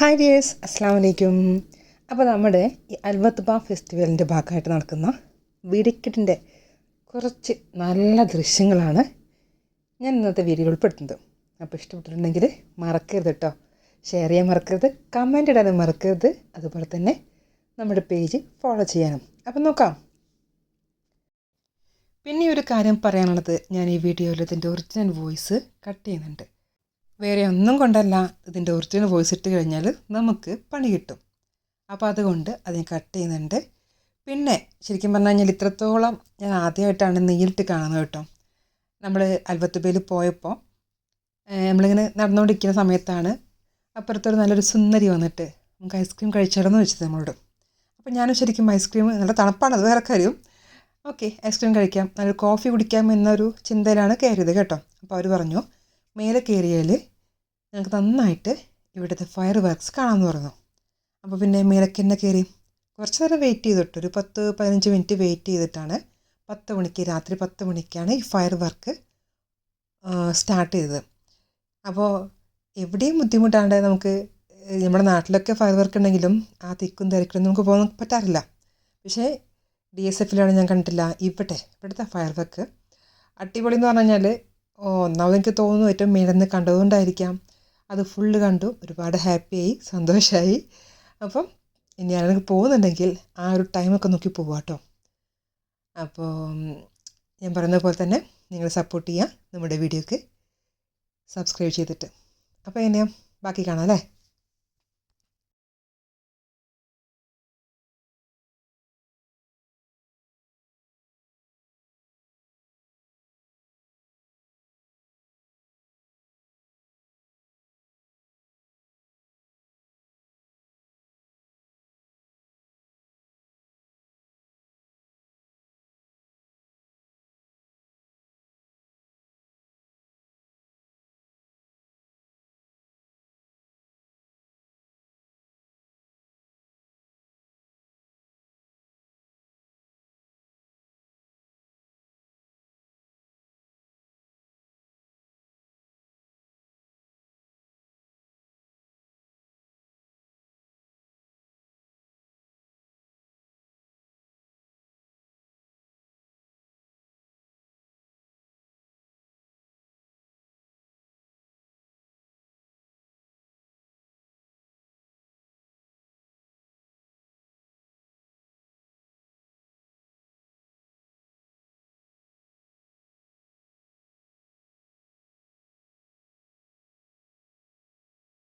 Hi dears അസ്സാം വലൈക്കും അപ്പോൾ നമ്മുടെ ഈ അൽവത്ബ ഫെസ്റ്റിവലിന്റെ ഭാഗമായിട്ട് നടക്കുന്ന വെടിക്കെട്ടിന്റെ കുറച്ച് നല്ല ദൃശ്യങ്ങളാണ് ഞാൻ ഇന്നത്തെ വീഡിയോയിൽ ഉൾപ്പെടുത്തുന്നത്. അപ്പോൾ ഇഷ്ടപ്പെട്ടിട്ടുണ്ടെങ്കിൽ മറക്കരുത് കേട്ടോ. ഷെയർ ചെയ്യാൻ മറക്കരുത് കമന്റ് ഇടാനും മറക്കരുത്. അതുപോലെ തന്നെ നമ്മുടെ പേജ് ഫോളോ ചെയ്യാനും. അപ്പം നോക്കാം. പിന്നെ ഒരു കാര്യം പറയാനുള്ളത് ഞാൻ ഈ വീഡിയോയിൽ ഇതിന്റെ ഒറിജിനൽ വോയിസ് കട്ട് ചെയ്യുന്നുണ്ട്. വേറെ ഒന്നും കൊണ്ടല്ല. ഇതിന്റെ ഒറിജിനൽ വോയിസ് ഇട്ട് കഴിഞ്ഞാൽ നമുക്ക് പണി കിട്ടും. അപ്പോൾ അതുകൊണ്ട് അതിന് കട്ട് ചെയ്യുന്നുണ്ട്. പിന്നെ ശരിക്കും പറഞ്ഞു കഴിഞ്ഞാൽ ഇത്രത്തോളം ഞാൻ ആദ്യമായിട്ടാണ് നേരിട്ട് കാണുന്നത് കേട്ടോ. നമ്മൾ അൽവത്തുബയിൽ പോയപ്പോൾ നമ്മളിങ്ങനെ നടന്നുകൊണ്ടിരിക്കുന്ന സമയത്താണ് അപ്പുറത്തൊരു നല്ലൊരു സുന്ദരി വന്നിട്ട് നമുക്ക് ഐസ്ക്രീം കഴിച്ചിടന്ന് വെച്ചത് നമ്മളോട്. അപ്പോൾ ഞാനും ശരിക്കും ഐസ്ക്രീം നല്ല തണുപ്പാണ് അത് വേറെ കാര്യം. ഓക്കെ ഐസ്ക്രീം കഴിക്കാം. നല്ലൊരു കോഫി കുടിക്കാം എന്നൊരു ചിന്തയിലാണ് കയറിയത് കേട്ടോ. അപ്പോൾ അവർ പറഞ്ഞു മേലെ കയറിയാൽ ഞങ്ങൾക്ക് നന്നായിട്ട് ഇവിടുത്തെ ഫയർ വർക്ക്സ് കാണാമെന്ന് പറഞ്ഞു. അപ്പോൾ പിന്നെ മേലേക്ക് തന്നെ കയറി കുറച്ച് നേരം വെയിറ്റ് ചെയ്തിട്ട്. ഒരു പത്ത് പതിനഞ്ച് മിനിറ്റ് വെയിറ്റ് ചെയ്തിട്ടാണ് പത്ത് മണിക്ക് രാത്രി പത്ത് മണിക്കാണ് ഈ ഫയർ വർക്ക് സ്റ്റാർട്ട് ചെയ്തത്. അപ്പോൾ എവിടെയും ബുദ്ധിമുട്ടാണ്ട് നമുക്ക് നമ്മുടെ നാട്ടിലൊക്കെ ഫയർ വർക്ക് ഉണ്ടെങ്കിലും ആ തിക്കും തിരക്കിലും നമുക്ക് പോകാൻ പറ്റാറില്ല. പക്ഷേ ഡി എസ് എഫിലാണ് ഞാൻ കണ്ടിട്ടില്ല. ഇവിടെ ഇവിടുത്തെ ഫയർ വർക്ക് അടിപൊളി എന്ന് പറഞ്ഞു കഴിഞ്ഞാൽ ഒന്നാമത് എനിക്ക് തോന്നുന്നു ഏറ്റവും മേലെന്ന് കണ്ടതുകൊണ്ടായിരിക്കാം. അത് ഫുള്ള് കണ്ടു ഒരുപാട് ഹാപ്പിയായി സന്തോഷമായി അപ്പം ഇനി ആരെങ്കിലും പോകുന്നുണ്ടെങ്കിൽ ആ ഒരു ടൈമൊക്കെ നോക്കി പോവാം കേട്ടോ അപ്പോൾ ഞാൻ പറയുന്ന പോലെ തന്നെ നിങ്ങൾ സപ്പോർട്ട് ചെയ്യുക നമ്മുടെ വീഡിയോക്ക് സബ്സ്ക്രൈബ് ചെയ്തിട്ട്. അപ്പോൾ എങ്ങനെയാണ് ബാക്കി കാണാം അല്ലേ?